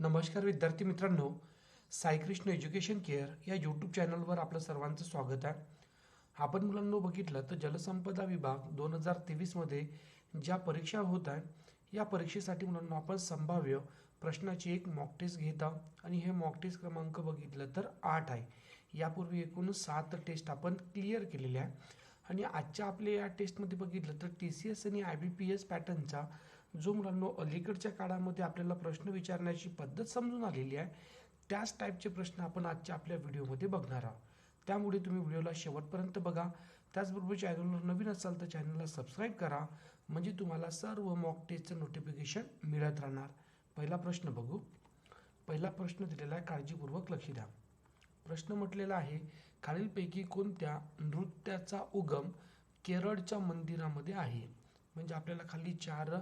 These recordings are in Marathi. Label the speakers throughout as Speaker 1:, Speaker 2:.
Speaker 1: नमस्कार विद्यार्थी मित्रांनो साईकृष्ण एज्युकेशन केअर या यूट्यूब चॅनलवर आपलं सर्वांचं स्वागत आहे. आपण मुलांनो बघितलं तर जलसंपदा विभाग दोन हजार तेवीसमध्ये ज्या परीक्षा होत आहे या परीक्षेसाठी मुलांना आपण संभाव्य प्रश्नाची एक मॉक टेस्ट घेत आहोत. आणि हे मॉक टेस्ट क्रमांक बघितलं तर आठ आहे. यापूर्वी एकूण सात टेस्ट आपण क्लिअर केलेल्या आहे आणि आजच्या आपल्या या टेस्टमध्ये बघितलं तर टी सी एस आणि आय बी पी एस पॅटर्नचा जो मुलांनो अलीकडच्या काळामध्ये आपल्याला प्रश्न विचारण्याची पद्धत समजून आलेली आहे त्याच टाईपचे प्रश्न आपण आजच्या आपल्या व्हिडिओमध्ये बघणार आहोत. त्यामुळे तुम्ही व्हिडिओला शेवटपर्यंत बघा. त्याचबरोबर चॅनलवर नवीन असाल तर चॅनलला सबस्क्राईब करा. म्हणजे तुम्हाला सर्व मॉक टेस्टचं नोटिफिकेशन मिळत राहणार. पहिला प्रश्न बघू. पहिला प्रश्न दिलेला आहे काळजीपूर्वक लक्ष द्या. प्रश्न म्हटलेला आहे खालीलपैकी कोणत्या नृत्याचा उगम केरळच्या मंदिरामध्ये आहे? म्हणजे आपल्याला खाली चार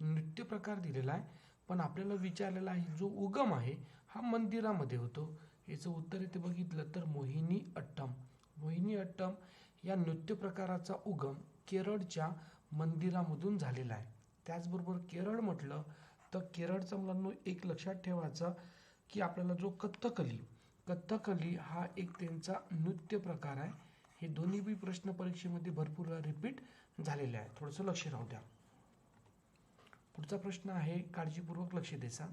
Speaker 1: नृत्य प्रकार दिलेला आहे. पण आपल्याला विचारलेला आहे जो उगम आहे हा मंदिरामध्ये होतो. याचं उत्तर इथे बघितलं तर मोहिनी अट्टम. मोहिनी अट्टम या नृत्य प्रकाराचा उगम केरळच्या मंदिरामधून झालेला आहे. त्याचबरोबर केरळ म्हटलं तर केरळचं मुलांनो एक लक्षात ठेवायचं की आपल्याला जो कथ्थकली कथ्थकली हा एक त्यांचा नृत्य प्रकार आहे. हे दोन्ही बी प्रश्न परीक्षेमध्ये भरपूर वेळा रिपीट झालेले आहे. थोडंसं लक्ष राहू द्या. पुढचा प्रश्न आहे काळजीपूर्वक लक्ष द्यायचा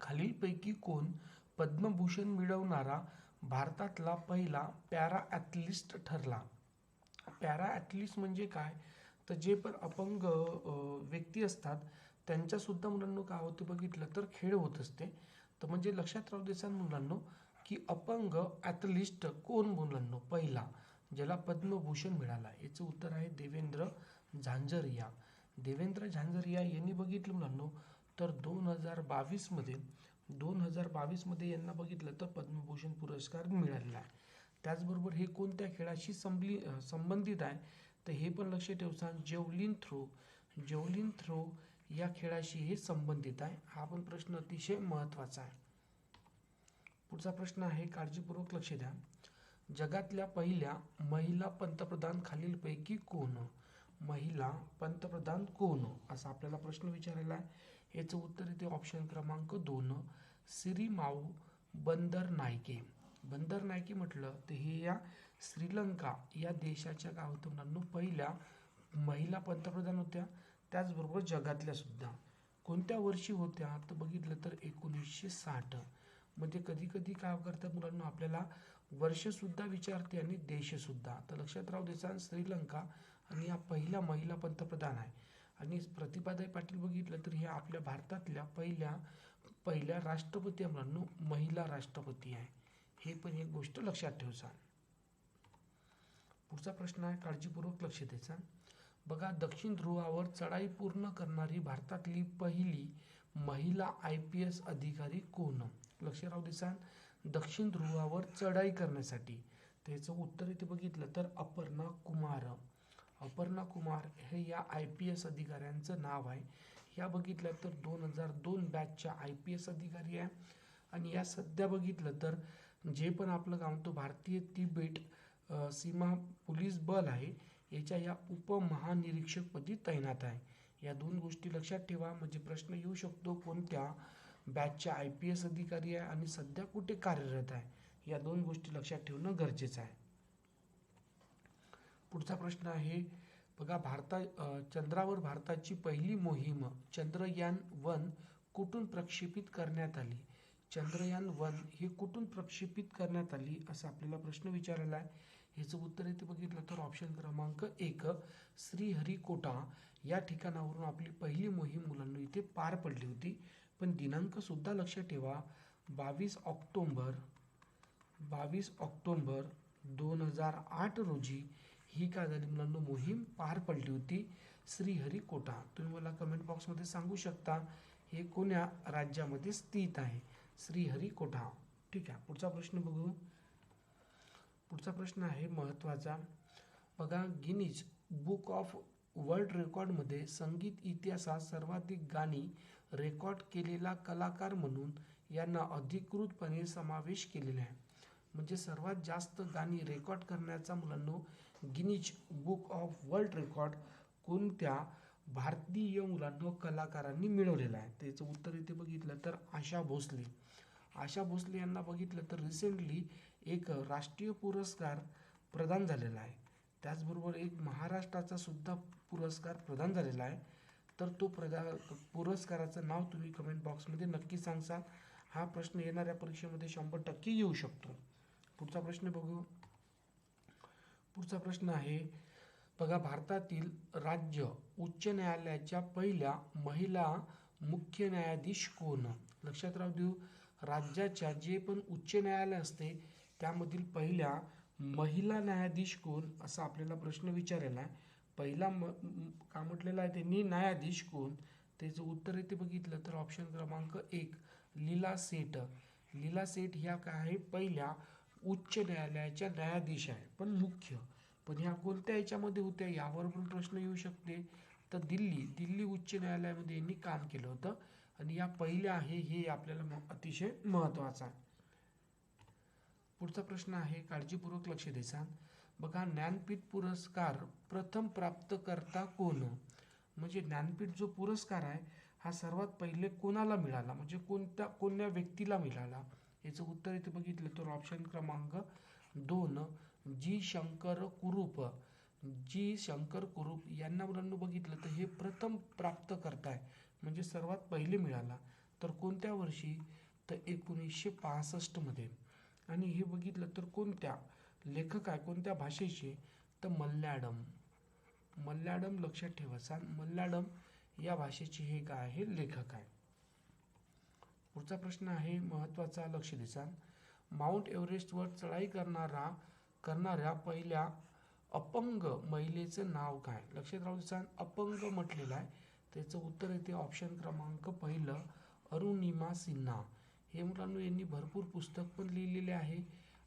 Speaker 1: खालीलपैकी कोण पद्मभूषण मिळवणारा भारतातला पहिला पॅरा ॲथलिस्ट ठरला? पॅरा ॲथलिस्ट म्हणजे काय? तर जे पण अपंग व्यक्ती असतात त्यांच्यासुद्धा मुलांनो काय होतं बघितलं तर खेळ होत असते. तर म्हणजे लक्षात राहू द्यायचं मुलांनो की अपंग ॲथलिस्ट कोण मुलांनो? पहिला ज्याला पद्मभूषण मिळाला. याचं उत्तर आहे देवेंद्र झांझरिया. देवेंद्र झांझरिया यांनी बघितलं मुलांनो तर दोन हजार बावीसमध्ये दोन हजार बावीसमध्ये यांना बघितलं तर पद्मभूषण पुरस्कार मिळालेला आहे. त्याचबरोबर हे कोणत्या खेळाशी संबली संबंधित आहे? तर हे पण लक्ष ठेवसान जेवलिन थ्रो. जेवलिन थ्रो या खेळाशी हे संबंधित आहे. हा पण प्रश्न अतिशय महत्त्वाचा आहे. पुढचा प्रश्न आहे काळजीपूर्वक लक्ष द्या. जगातल्या पहिल्या महिला पंतप्रधान खालीलपैकी कोण? महिला पंतप्रधान कोण? असा आपल्याला प्रश्न विचारलेला आहे. याचं उत्तर येते ऑप्शन क्रमांक दोन. सिरीमाऊ बंदर नायके बंदर नायके म्हटलं तर हे या श्रीलंका या देशाच्या काय होतं मुलांनो पहिल्या महिला पंतप्रधान होत्या. त्याचबरोबर जगातल्या सुद्धा. कोणत्या वर्षी होत्या? तर बघितलं तर एकोणीसशे साठ. म्हणजे कधी कधी काय करतात मुलांना? आपल्याला वर्षसुद्धा विचारते आणि देशसुद्धा तर लक्षात राहू देसान श्रीलंका आणि या पहिल्या महिला पंतप्रधान आहे. आणि प्रतिभाताई पाटील बघितलं तर हे आपल्या भारतातल्या पहिल्या पहिल्या राष्ट्रपती आहे महिला राष्ट्रपती आहे. हे पण एक गोष्ट लक्षात ठेवसा पुढचा प्रश्न आहे काळजीपूर्वक लक्ष द्यायचा बघा दक्षिण ध्रुवावर चढाई पूर्ण करणारी भारतातली पहिली महिला आय पी एस अधिकारी कोण? लक्ष राहू देसान दक्षिण ध्रुवावर चढाई करण्यासाठी. त्याचं उत्तर इथे बघितलं तर अपर्णा कुमार. अपर्णा कुमार हे या आय पी एस अधिकाऱ्यांचं नाव आहे. या बघितलं तर दोन हजार दोन बॅचच्या आय पी एस अधिकारी आहे. आणि या सध्या बघितलं तर जे पण आपलं काम तो भारतीय तिबेट सीमा पोलीस बल आहे याच्या या उपमहानिरीक्षकपदी तैनात आहे. या दोन गोष्टी लक्षात ठेवा. म्हणजे प्रश्न येऊ शकतो कोणत्या बॅचच्या आय पी एस अधिकारी आहे आणि सध्या कुठे कार्यरत आहे. या दोन गोष्टी लक्षात ठेवणं गरजेचं आहे. पुढचा प्रश्न आहे. बघा भारता चंद्रावर भारताची पहिली मोहीम चंद्रयान वन कुठून प्रक्षेपित करण्यात आली? चंद्रयान वन हे कुठून प्रक्षेपित करण्यात आली असा आपल्याला प्रश्न विचारलेला आहे. ह्याचं उत्तर येथे बघितलं तर ऑप्शन क्रमांक एक श्रीहरिकोटा. या ठिकाणावरून आपली पहिली मोहीम मुलांना इथे पार पडली होती. पण दिनांकसुद्धा लक्षात ठेवा बावीस ऑक्टोंबर बावीस ऑक्टोंबर दोन हजार आठ रोजी ही काय झाली मुलांना? मोहीम पार पडली होती श्रीहरिकोटा तुम्ही मला कमेंट बॉक्समध्ये सांगू शकता हे कोण्या राज्यामध्ये स्थित आहे? श्रीहरिकोटा ठीक आहे पुढचा प्रश्न बघू. पुढचा प्रश्न आहे महत्त्वाचा बघा गिनीज बुक ऑफ वर्ल्ड रेकॉर्डमध्ये संगीत इतिहासात सर्वाधिक गाणी रेकॉर्ड केलेला कलाकार म्हणून यांना अधिकृतपणे समावेश केलेला आहे. म्हणजे सर्वात जास्त गाणी रेकॉर्ड करण्याचा मुलांनो Guinness book of world record कोणत्या भारतीय मुलांना कलाकारांनी मिळवलेला आहे? त्याचं उत्तर इथे बघितलं तर आशा भोसले. आशा भोसले यांना बघितलं तर रिसेंटली एक राष्ट्रीय पुरस्कार प्रदान झालेला आहे. त्याचबरोबर एक महाराष्ट्राचा सुद्धा पुरस्कार प्रदान झालेला आहे. तर तो प्रदा पुरस्काराचं नाव तुम्ही कमेंट बॉक्समध्ये नक्की सांगसाल. हा प्रश्न येणाऱ्या परीक्षेमध्ये शंभर टक्के येऊ शकतो. पुढचा प्रश्न बघू. पुढचा प्रश्न आहे. बघा भारतातील राज्य उच्च न्यायालयाच्या पहिल्या महिला मुख्य न्यायाधीश कोण? लक्षात राहू देऊ राज्याच्या जे पण उच्च न्यायालय असते त्यामधील पहिल्या महिला न्यायाधीश कोण? असा आपल्याला प्रश्न विचारलेला आहे. पहिला म का म्हटलेला आहे त्यांनी? न्यायाधीश कोण? त्याचं उत्तर येथे बघितलं तर ऑप्शन क्रमांक एक लीला सेठ. लीला सेठ ह्या काय आहे? पहिल्या उच्च न्यायालयाच्या न्यायाधीश आहे पण मुख्य. पण ह्या कोणत्या याच्यामध्ये होत्या यावर पण प्रश्न येऊ शकते. तर दिल्ली. दिल्ली उच्च न्यायालयामध्ये यांनी काम केलं होतं. आणि या पहिल्या आहे हे आपल्याला अतिशय महत्त्वाचं आहे. पुढचा प्रश्न आहे काळजीपूर्वक लक्ष द्यायचा बघा ज्ञानपीठ पुरस्कार प्रथम प्राप्तकर्ता कोण? म्हणजे ज्ञानपीठ जो पुरस्कार आहे हा सर्वात पहिले कोणाला मिळाला? म्हणजे कोणत्या कोणत्या व्यक्तीला मिळाला? याचं उत्तर इथे बघितलं तर ऑप्शन क्रमांक दोन जी शंकर कुरूप. जी शंकर कुरूप यांना मुलांना बघितलं तर हे प्रथम प्राप्तकर्ता आहे. म्हणजे सर्वात पहिले मिळाला. तर कोणत्या वर्षी? तर एकोणीसशे पासष्टमध्ये आणि हे बघितलं तर कोणत्या? लेखक आहे कोणत्या भाषेचे? तर मल्याळम. मल्याळम लक्षात ठेवायचा मल्याळम या भाषेचे हे काय आहे लेखक आहे. पुढचा प्रश्न आहे महत्त्वाचा लक्ष देसान माउंट एव्हरेस्टवर चढाई करणारा करणाऱ्या पहिल्या अपंग महिलेचं नाव काय? लक्षात राहू देसान अपंग म्हटलेलं आहे. त्याचं उत्तर येते ऑप्शन क्रमांक पहिलं अरुणिमा सिन्हा. हे मुलांनो यांनी भरपूर पुस्तक पण लिहिलेले आहे.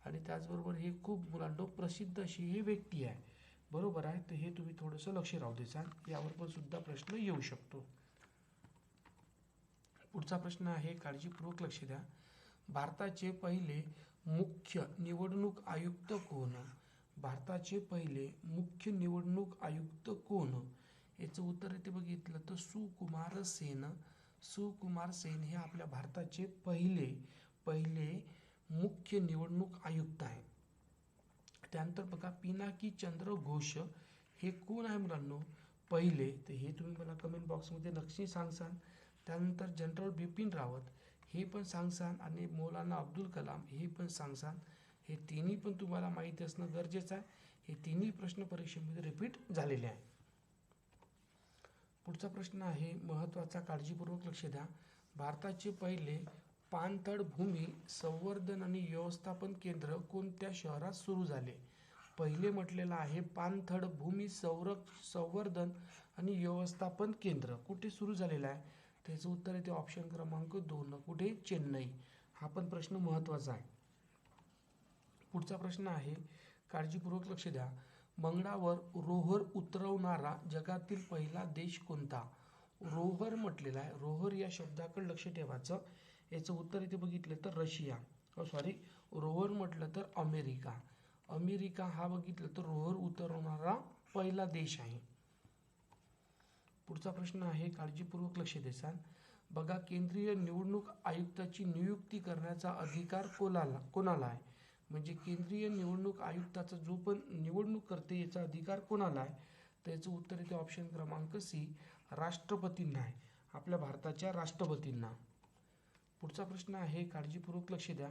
Speaker 1: आणि त्याचबरोबर हे खूप मुलांनो प्रसिद्ध अशी ही व्यक्ती आहे. बरोबर आहे? तर हे तुम्ही थोडंसं लक्ष राहू देसान यावर पण सुद्धा प्रश्न येऊ शकतो. पुढचा प्रश्न आहे काळजीपूर्वक लक्ष द्या. भारताचे पहिले मुख्य निवडणूक आयुक्त कोण? भारताचे पहिले मुख्य निवडणूक आयुक्त कोण? याचं उत्तर येते बघितलं तर सुकुमार सेन. सुकुमार सेन हे आपल्या भारताचे पहिले पहिले मुख्य निवडणूक आयुक्त आहे. त्यानंतर बघा पिनाकी चंद्र घोष हे कोण आहे मुलांनो पहिले. तर हे तुम्ही मला कमेंट बॉक्समध्ये नक्की सांगसाल त्यानंतर जनरल बिपिन रावत हे पण सांगसान आणि मौलाना अब्दुल कलाम हे पण सांगसान. हे तिन्ही पण तुम्हाला माहिती असणं गरजेचं आहे. हे तिन्ही प्रश्न परीक्षेमध्ये रिपीट झालेले आहे. पुढचा प्रश्न आहे महत्त्वाचा काळजीपूर्वक लक्ष द्या. भारताचे पहिले पाणथळ भूमी संवर्धन आणि व्यवस्थापन केंद्र कोणत्या शहरात सुरू झाले? पहिले म्हटलेलं आहे पाणथळ भूमी संरक्ष संवर्धन आणि व्यवस्थापन केंद्र कुठे सुरू झालेलं आहे? त्याचं उत्तर येते ऑप्शन क्रमांक दोन. कुठे? चेन्नई. हा पण प्रश्न महत्त्वाचा आहे. पुढचा प्रश्न आहे काळजीपूर्वक लक्ष द्या. मंगळावर रोहर उतरवणारा जगातील पहिला देश कोणता? रोहर म्हटलेला आहे. रोहर या शब्दाकडे लक्ष ठेवायचं. याचं उत्तर इथे बघितलं तर रशिया. Oh, सॉरी रोहर म्हटलं तर अमेरिका. अमेरिका हा बघितलं तर रोहर उतरवणारा पहिला देश आहे. पुढचा प्रश्न आहे काळजीपूर्वक लक्ष देसान बघा केंद्रीय निवडणूक आयुक्ताची नियुक्ती करण्याचा अधिकार कोणाला कोणाला आहे? म्हणजे केंद्रीय निवडणूक आयुक्ताचा जो पण निवडणूक करते याचा अधिकार कोणाला आहे? त्याचं उत्तर येते ऑप्शन क्रमांक सी राष्ट्रपतींना आहे. आपल्या भारताच्या राष्ट्रपतींना. पुढचा प्रश्न आहे काळजीपूर्वक लक्ष द्या.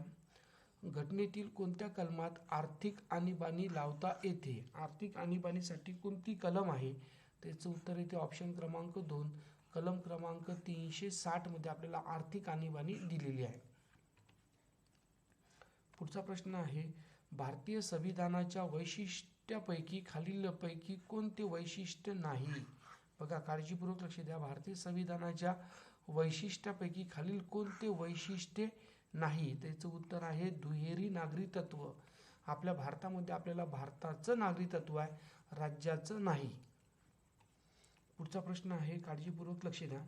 Speaker 1: घटनेतील कोणत्या कलमात आर्थिक आणीबाणी लावता येते? आर्थिक आणीबाणीसाठी कोणती कलम आहे? त्याचं उत्तर इथे ऑप्शन क्रमांक दोन कलम क्रमांक तीनशे साठमध्ये आपल्याला आर्थिक आणीबाणी दिलेली आहे. पुढचा प्रश्न आहे भारतीय संविधानाच्या वैशिष्ट्यापैकी खालीलपैकी कोणते वैशिष्ट्य नाही? बघा काळजीपूर्वक लक्ष द्या. भारतीय संविधानाच्या वैशिष्ट्यापैकी खालील कोणते वैशिष्ट्ये नाही? त्याचं उत्तर आहे दुहेरी नागरिकत्व. आपल्या भारतामध्ये आपल्याला भारताचं नागरिकत्व आहे राज्याचं नाही. पुढचा प्रश्न आहे काळजीपूर्वक लक्ष द्या.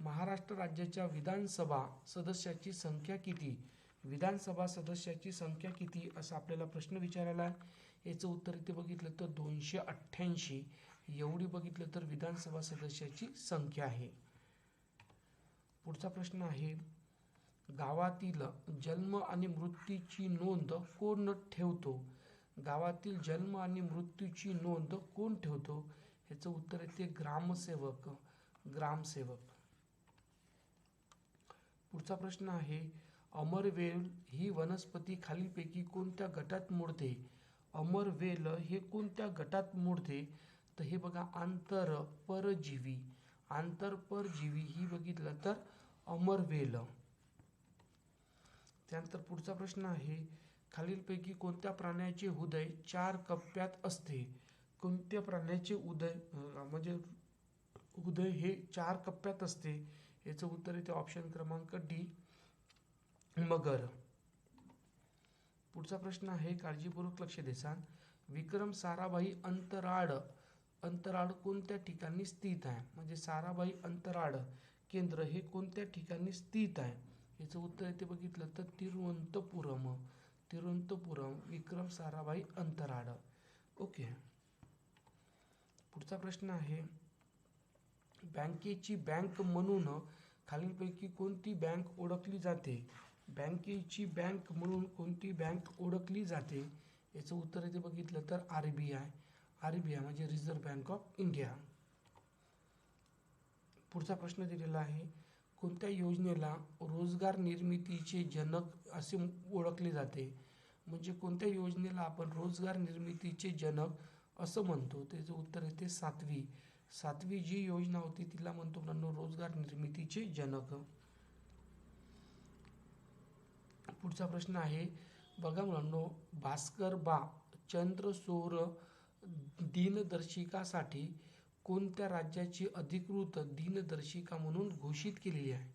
Speaker 1: महाराष्ट्र राज्याच्या विधानसभा सदस्याची संख्या किती? विधानसभा सदस्याची संख्या किती? असा आपल्याला प्रश्न विचारायला आहे. याचं उत्तर इथे बघितलं तर दोनशे अठ्ठ्याऐंशी. एवढी बघितलं तर विधानसभा सदस्याची संख्या आहे. पुढचा प्रश्न आहे गावातील जन्म आणि मृत्यूची नोंद कोण ठेवतो? गावातील जन्म आणि मृत्यूची नोंद कोण ठेवतो? ह्याचं उत्तर येते ग्रामसेवक ग्रामसेवक. पुढचा प्रश्न आहे अमरवेल ही वनस्पती खालीलपैकी कोणत्या गटात मोडते? अमरवेल हे कोणत्या गटात मोडते? तर हे बघा आंतर परजीवी आंतर परजीवी ही बघितलं तर अमरवेल. त्यानंतर पुढचा प्रश्न आहे खालीलपैकी कोणत्या प्राण्याचे हृदय चार कप्प्यात असते? कोणत्या प्राण्याचे उदय म्हणजे उदय हे चार कप्प्यात असते. याचं उत्तर येते ऑप्शन क्रमांक डी मगर. पुढचा प्रश्न आहे काळजीपूर्वक लक्ष देसान विक्रम साराभाई अंतराळ अंतराळ कोणत्या ठिकाणी स्थित आहे? म्हणजे साराभाई अंतराळ केंद्र हे कोणत्या ठिकाणी स्थित आहे? याचं उत्तर येथे बघितलं तर तिरुवनंतपुरम तिरुवनंतपुरम विक्रम साराभाई अंतराळ. ओके. पुढचा प्रश्न आहे बँकेची बँक म्हणून खालीलपैकी कोणती बँक ओळखली जाते? बँकेची बँक म्हणून कोणती बँक ओळखली जाते? याचं उत्तर इथे बघितलं तर R B I. R B I म्हणजे रिझर्व्ह बँक ऑफ इंडिया पुढचा प्रश्न दिलेला आहे कोणत्या योजनेला रोजगार निर्मितीचे जनक असे ओळखले जाते? म्हणजे कोणत्या योजनेला आपण रोजगार निर्मितीचे जनक असं म्हणतो. त्याचं उत्तर येते सातवी. सातवी जी योजना होती तिला म्हणतो मुलांनो रोजगार निर्मितीचे जनक. पुढचा प्रश्न आहे बघा मुलांनो भास्कर बा चंद्रसौर दिनदर्शिकासाठी कोणत्या राज्याची अधिकृत दिनदर्शिका म्हणून घोषित केलेली आहे?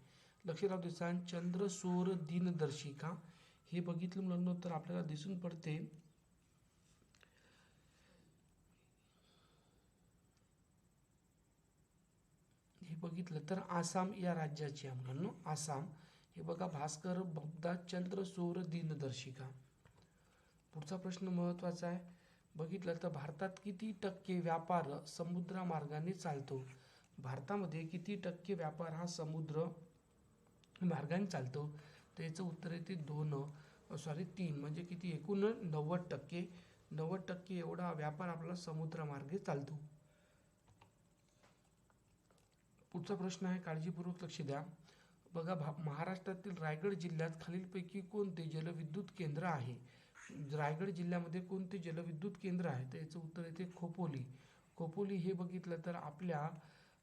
Speaker 1: लक्ष राहू देसान चंद्रसौर दिनदर्शिका. हे बघितलं मुलांनो तर आपल्याला दिसून पडते हे बघितलं तर आसाम या राज्याची आहे आसाम. हे बघा भास्कर बगदा चंद्र सौर दिनदर्शिका पुढचा प्रश्न महत्त्वाचा आहे. बघितलं तर भारतात किती टक्के व्यापार समुद्रमार्गाने चालतो? भारतामध्ये किती टक्के व्यापार हा समुद्र मार्गाने चालतो? त्याचं उत्तर येते दोन सॉरी तीन. म्हणजे किती? एकूण नव्वद टक्के. नव्वद टक्के एवढा व्यापार आपला समुद्रमार्गे चालतो. पुढचा प्रश्न आहे काळजीपूर्वक लक्ष द्या. बघा भा महाराष्ट्रातील रायगड जिल्ह्यात खालीलपैकी कोणते जलविद्युत केंद्र आहे? रायगड जिल्ह्यामध्ये कोणते जलविद्युत केंद्र आहे? तर याचं उत्तर येते खोपोली. खोपोली हे बघितलं तर आपल्या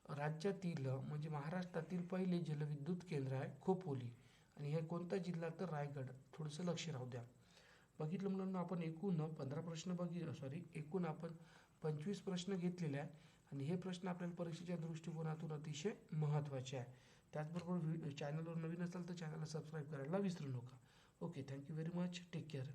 Speaker 1: राज्यातील म्हणजे महाराष्ट्रातील पहिले जलविद्युत केंद्र आहे खोपोली. आणि हे कोणता जिल्हा? तर रायगड. थोडंसं लक्ष राहू द्या. बघितलं म्हणून आपण एकूण पंधरा प्रश्न बघितलं सॉरी एकूण आपण पंचवीस प्रश्न घेतलेले आहे. आणि हे प्रश्न आपल्याला परीक्षेच्या दृष्टिकोनातून अतिशय महत्त्वाचे आहे. त्याचबरोबर व्हि चॅनलवर नवीन असाल तर चॅनलला सबस्क्राईब करायला विसरू नका. Okay thank you very much take care